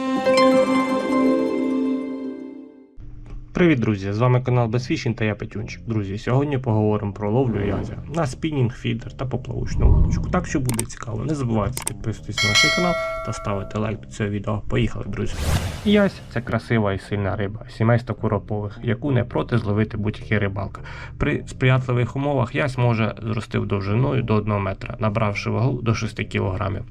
Thank you. Привіт, друзі! З вами канал Безфішін та я Петюнчик. Друзі, сьогодні поговоримо про ловлю язя на спінінг, фідер та поплавочну вудочку. Так що буде цікаво, не забувайте підписуватись на наш канал та ставити лайк до цього відео. Поїхали, друзі! Язь це красива і сильна риба, сімейство куропових, яку не проти зловити будь-який рибалка. При сприятливих умовах язь може зрости довжиною до 1 метра, набравши вагу до 6 кг.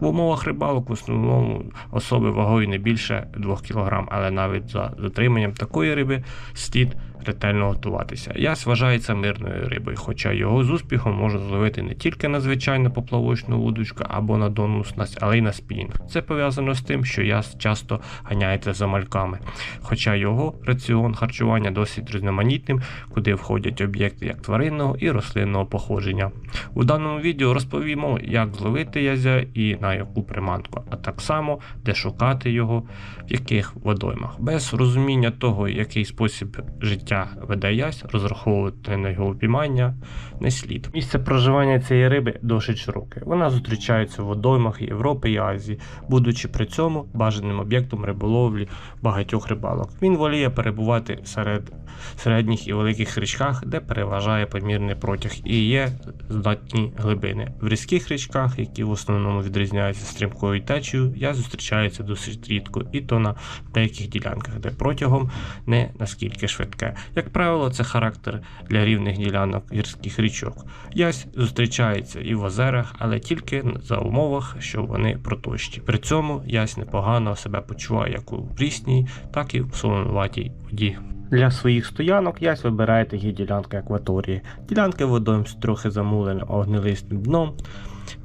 В умовах рибалок в основному особи вагою не більше 2 кг, але навіть за затриманням такої риби слід ретельно готуватися. Ясь вважається мирною рибою, хоча його з успіхом можна зловити не тільки на звичайну поплавочну вудочку або на донну снасть, але й на спінінг. Це пов'язано з тим, що яс часто ганяється за мальками, хоча його раціон харчування досить різноманітним, куди входять об'єкти як тваринного і рослинного походження. У даному відео розповімо, як зловити язя і на яку приманку, а так само де шукати його, в яких водоймах. Без розуміння того, який спосіб життя веде ясь, розраховувати на його упіймання не слід. Місце проживання цієї риби досить широке. Вона зустрічається в водоймах Європи і Азії, будучи при цьому бажаним об'єктом риболовлі багатьох рибалок. Він воліє перебувати серед середніх і великих річках, де переважає помірний протяг і є здатні глибини. В різких річках, які в основному відрізняються стрімкою течією, я зустрічається досить рідко, і то на деяких ділянках, де протягом не наскільки швидке. Як правило, це характер для рівних ділянок гірських річок. Ясь зустрічається і в озерах, але тільки за умовах, що вони протощі. При цьому ясь непогано себе почуває як у прісній, так і в солонуватій воді. Для своїх стоянок ясь вибирає такі ділянки акваторії. Ділянки водойм з трохи замулені огнилистим дном.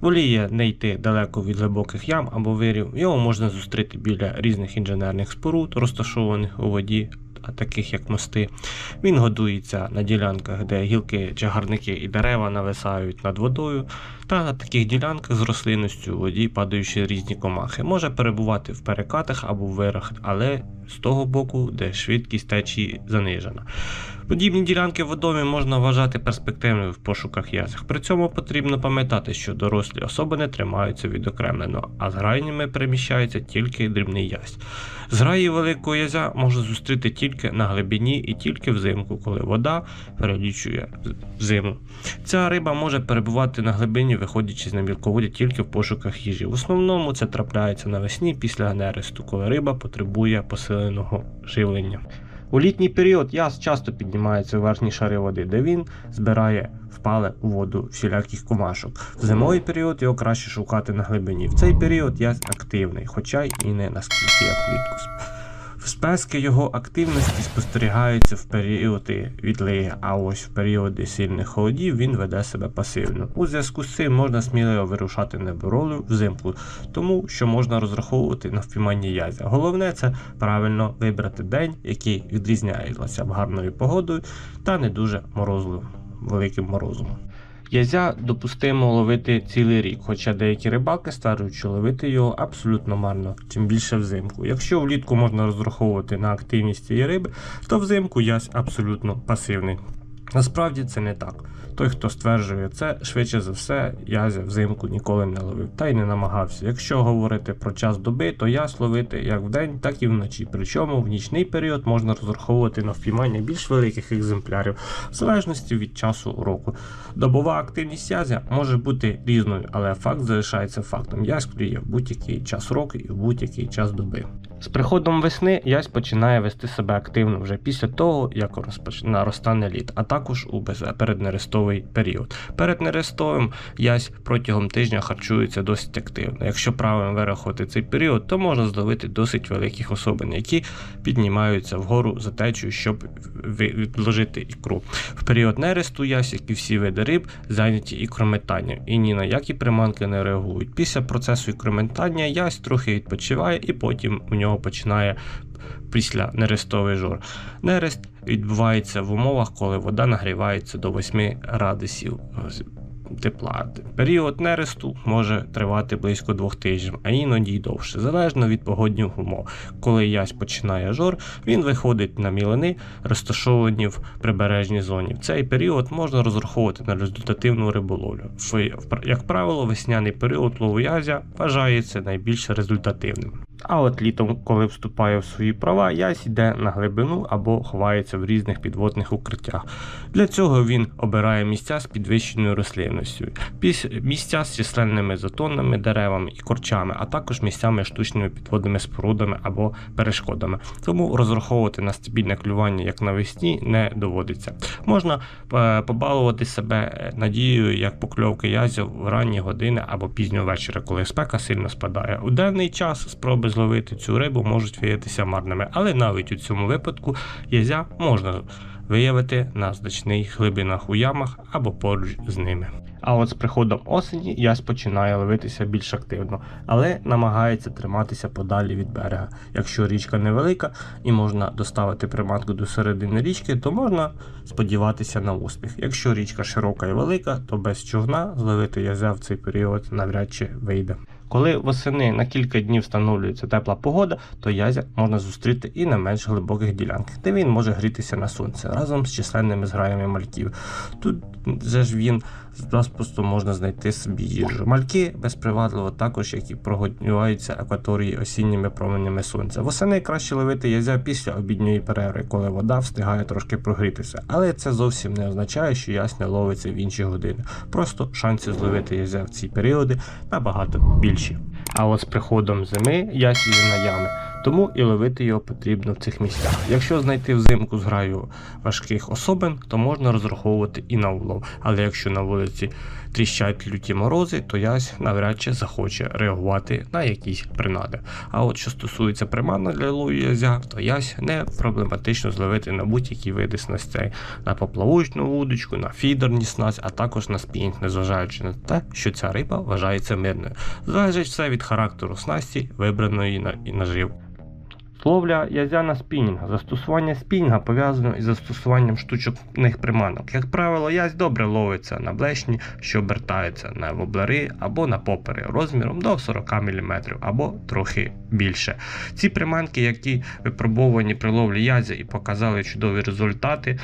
Воліє не йти далеко від глибоких ям або вирів. Його можна зустріти біля різних інженерних споруд, розташованих у воді, а таких як мости. Він годується на ділянках, де гілки, чагарники і дерева нависають над водою, та на таких ділянках з рослинністю у воді падаючи різні комахи. Може перебувати в перекатах або в вирах, але з того боку, де швидкість течії занижена. Подібні ділянки водомі можна вважати перспективними в пошуках язих. При цьому потрібно пам'ятати, що дорослі особи не тримаються відокремлено, а з грайнями переміщається тільки дрібний язь. Зграї великого язя можна зустріти тільки на глибині і тільки взимку, коли вода перелічує зиму. Ця риба може перебувати на глибині, виходячи з мілководдя тільки в пошуках їжі. В основному це трапляється навесні після нересту, коли риба потребує посиленого живлення. У літній період яс часто піднімається у верхні шари води, де він збирає впале у воду всіляких комашок. В зимовий період його краще шукати на глибині. В цей період яс активний, хоча й і не наскільки як влітку. Спески його активності спостерігаються в періоди відлиги, а ось в періоди сильних холодів він веде себе пасивно. У зв'язку з цим можна сміливо вирушати на боролю взимку, тому що можна розраховувати на впіймання язя. Головне це правильно вибрати день, який відрізняється гарною погодою та не дуже морозливим, великим морозом. Язя допустимо ловити цілий рік, хоча деякі рибалки стверджують, що ловити його абсолютно марно, тим більше взимку. Якщо влітку можна розраховувати на активність цієї риби, то взимку язь абсолютно пасивний. Насправді це не так. Той, хто стверджує це, швидше за все, язя взимку ніколи не ловив та й не намагався. Якщо говорити про час доби, то ясь ловити як вдень, так і вночі. Причому в нічний період можна розраховувати на впіймання більш великих екземплярів, в залежності від часу року. Добова активність язя може бути різною, але факт залишається фактом. Ясь клює в будь-який час року і в будь-який час доби. З приходом весни ясь починає вести себе активно вже після того, як розпочне розтане літ, а також у переднерестовий період. Перед нерестовим ясь протягом тижня харчується досить активно. Якщо правильно вирахувати цей період, то можна зловити досить великих особин, які піднімаються вгору за течію, щоб відложити ікру. В період нересту ясь, як і всі види риб, зайняті ікрометанням і ні на які приманки не реагують. Після процесу ікрометання ясь трохи відпочиває і потім у нього починає після нерестовий жор. Нерест відбувається в умовах, коли вода нагрівається до 8 градусів тепла. Період нересту може тривати близько двох тижнів, а іноді й довше, залежно від погодних умов. Коли ясь починає жор, він виходить на мілини, розташовані в прибережній зоні. В цей період можна розраховувати на результативну риболовлю. Як правило, весняний період лову язя вважається найбільш результативним. А от літом, коли вступає в свої права, язь йде на глибину або ховається в різних підводних укриттях. Для цього він обирає місця з підвищеною рослинністю, піс- місця з численними затонними деревами і корчами, а також місцями штучними підводними спорудами або перешкодами. Тому розраховувати на стабільне клювання як навесні не доводиться. Можна е, побалувати себе е, надією, як покльовки язів в ранні години або пізньо вечора, коли спека сильно спадає. У денний час спроби зловити цю рибу можуть виявитися марними, але навіть у цьому випадку язя можна виявити на значних глибинах у ямах або поруч з ними. А от з приходом осені ясь починає ловитися більш активно, але намагається триматися подалі від берега. Якщо річка невелика і можна доставити приманку до середини річки, то можна сподіватися на успіх. Якщо річка широка і велика, то без човна зловити язя в цей період навряд чи вийде. Коли восени на кілька днів встановлюється тепла погода, то язя можна зустріти і на менш глибоких ділянках, де він може грітися на сонці разом з численними зграями мальків. Тут же ж він запросто можна знайти собі їжу. Мальки безпривадливо також, які прогонюються акваторії осінніми променями сонця. Восени краще ловити язя після обідньої перерви, коли вода встигає трошки прогрітися. Але це зовсім не означає, що ясь не ловиться в інші години. Просто шанси зловити язя в ці періоди набагато більші. А от з приходом зими я їде на ями. Тому і ловити його потрібно в цих місцях. Якщо знайти взимку зграю важких особин, то можна розраховувати і на улов. Але якщо на вулиці тріщать люті морози, то ясь навряд чи захоче реагувати на якісь принади. А от що стосується приманок для лову язя, то ясь не проблематично зловити на будь-які види снастей, на поплавочну вудочку, на фідерні снасть, а також на спінінг, незважаючи на те, що ця риба вважається мирною. Залежить все від характеру снасті, вибраної на і наживки. Ловля язя на спінінг. Застосування спінінга пов'язано із застосуванням штучних приманок. Як правило, язь добре ловиться на блешні, що обертаються на воблери або на попери розміром до 40 мм або трохи більше. Ці приманки, які випробовані при ловлі язя і показали чудові результати,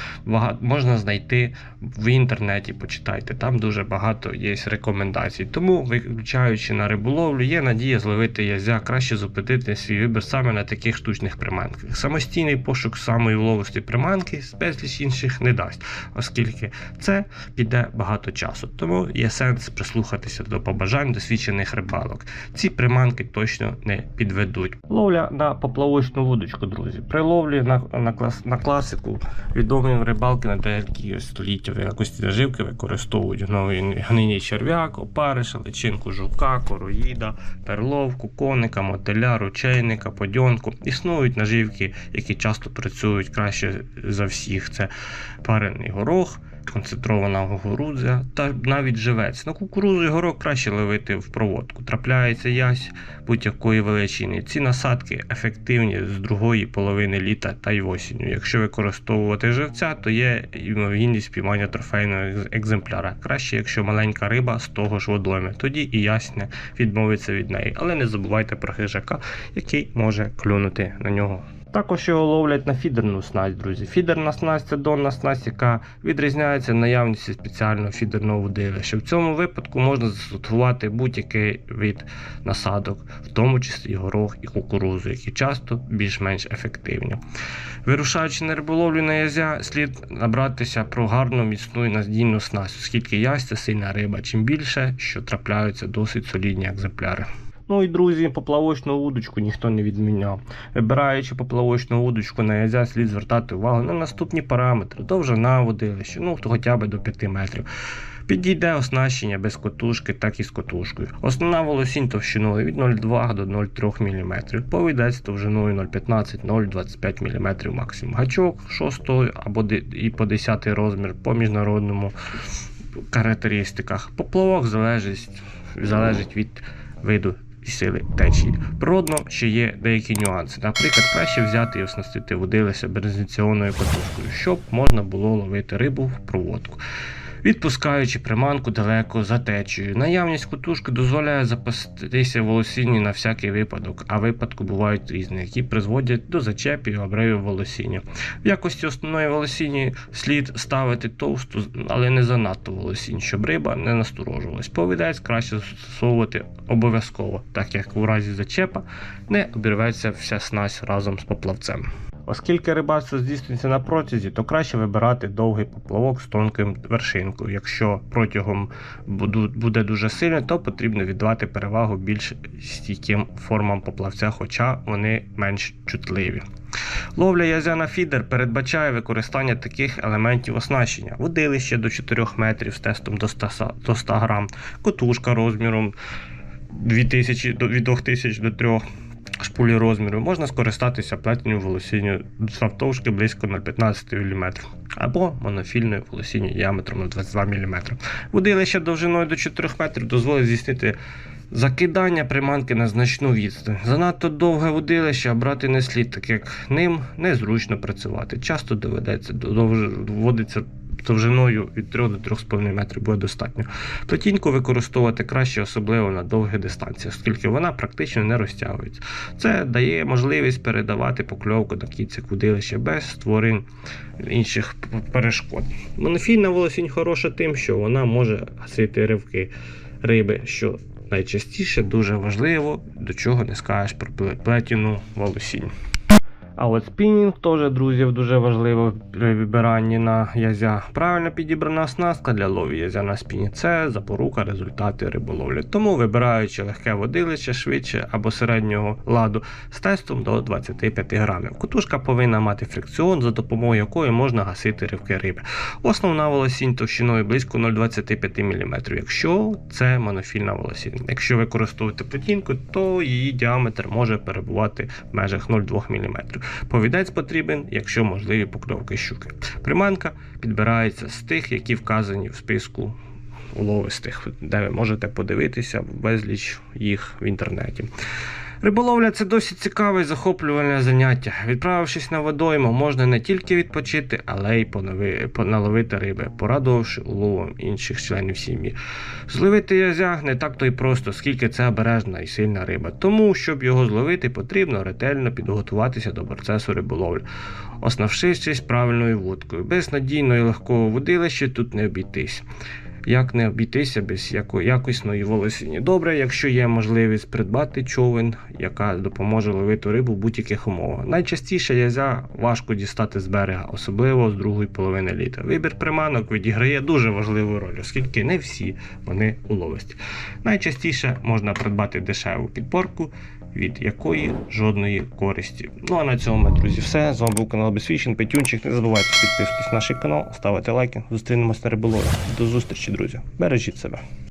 можна знайти в інтернеті. Почитайте, там дуже багато є рекомендацій. Тому, виключаючи на риболовлю, є надія зловити язя, краще зупинити свій вибір саме на таких штучних приманках. Самостійний пошук самої вловості приманки з безліч інших не дасть, оскільки це піде багато часу. Тому є сенс прислухатися до побажань досвідчених рибалок. Ці приманки точно не підведуть. Ловля на поплавочну вудочку, друзі. При ловлі на, на, клас, на класику відомі рибалки на деякі століття якості наживки використовують гновий- гнині черв'як, опариша, личинку жука, короїда, перловку, коника, мотиля, ручейника, подьонку. Існують наживки, які часто працюють краще за всіх. Це парений горох. Концентрована кукурудза та навіть живець. На кукурудзу і горох краще ловити в проводку. Трапляється ясь будь-якої величини. Ці насадки ефективні з другої половини літа та й осінню. Якщо використовувати живця, то є ймовірність спіймання трофейного екземпляра. Краще, якщо маленька риба з того ж водойми. Тоді і ясне відмовиться від неї. Але не забувайте про хижака, який може клюнути на нього. Також його ловлять на фідерну снасть, друзі. Фідерна снасть це донна снасть, яка відрізняється наявністю спеціального фідерного водилища. В цьому випадку можна застосувати будь-який вид насадок, в тому числі горох і кукурузу, які часто більш-менш ефективні. Вирушаючи на риболовлю на язя, слід набратися про гарну міцну і надійну снасть, оскільки ясь це сильна риба, чим більше, що трапляються досить солідні екземпляри. Ну і друзі, поплавочну вудочку ніхто не відміняв. Вибираючи поплавочну вудочку на язя, слід звертати увагу на наступні параметри: довжина водилища, ну хоча б до 5 метрів. Підійде оснащення без котушки, так і з котушкою. Основна волосінь товщиною від 0,2 до 0,3 мм. Повідець товщиною 0,15-0,25 мм максимум. Гачок 6 або і по 10 розмір по міжнародному характеристиках. Поплавок залежить, залежить від виду сили течії. Природно, ще є деякі нюанси. Наприклад, краще взяти і оснастити водилися безінціонною катушкою, щоб можна було ловити рибу в проводку. Відпускаючи приманку далеко за течією. Наявність кутушки дозволяє запастися волосінні на всякий випадок, а випадки бувають різні, які призводять до зачепів і обривів волосіння. В якості основної волосінні слід ставити товсту, але не занадто волосінь, щоб риба не насторожувалась. Повідець краще застосовувати обов'язково, так як у разі зачепа не обірветься вся снасть разом з поплавцем. Оскільки рибальство здійснюється на протязі, то краще вибирати довгий поплавок з тонким вершинкою. Якщо протягом буде дуже сильно, то потрібно віддавати перевагу більш стійким формам поплавця, хоча вони менш чутливі. Ловля язя на фідер передбачає використання таких елементів оснащення: водилище до 4 метрів з тестом до 100, са- до 100 грам, котушка розміром 2000 до, від 2000 до 3 шпулі розміру. Можна скористатися плетенням волосінню завтовшки близько 0,15 мм або монофільною волосінню діаметром на 22 мм. Водилище довжиною до 4 метрів дозволить здійснити Закидання приманки на значну відстань. Занадто довге водилище брати не слід, так як ним незручно працювати. Часто доведеться вводиться довжиною від 3 до 3,5 метрів буде достатньо. Плетіньку використовувати краще, особливо на довгих дистанціях, оскільки вона практично не розтягується. Це дає можливість передавати покльовку на кінцях водилища без створень інших перешкод. Монофільна волосінь хороша тим, що вона може гасити ривки риби, що найчастіше дуже важливо, до чого не скажеш про плетіну волосінь. А от спінінг теж, друзі, дуже важливо при вибиранні на язя. Правильно підібрана оснастка для лові язя на спіні це запорука результати риболовлі. Тому вибираючи легке водилище швидше або середнього ладу з тестом до 25 грамів. Кутушка повинна мати фрикціон, за допомогою якої можна гасити ривки риби. Основна волосінь товщиною близько 0,25 мм, якщо це монофільна волосінь. Якщо використовувати плетінку, то її діаметр може перебувати в межах 0,2 мм. Повідець потрібен, якщо можливі покльовки щуки. Приманка підбирається з тих, які вказані в списку уловистих, де ви можете подивитися безліч їх в інтернеті. Риболовля це досить цікаве і захоплювальне заняття. Відправившись на водойму, можна не тільки відпочити, але й понови- поналовити риби, порадувавши уловом інших членів сім'ї. Зловити язя не так то й просто, скільки це обережна і сильна риба. Тому, щоб його зловити, потрібно ретельно підготуватися до процесу риболовлі, оснавшившись правильною вудкою. Без надійного і легкого водилища тут не обійтись. Як не обійтися без якісної волосіні? Добре, якщо є можливість придбати човен, яка допоможе ловити рибу в будь-яких умовах. Найчастіше язя важко дістати з берега, особливо з другої половини літа. Вибір приманок відіграє дуже важливу роль, оскільки не всі вони уловисті. Найчастіше можна придбати дешеву підборку, від якої жодної користі. Ну а на цьому, друзі, все. З вами був канал Безфішін, Петюнчик. Не забувайте підписуватись на наш канал, ставити лайки. Зустрінемось на риболові. До зустрічі, друзі. Бережіть себе.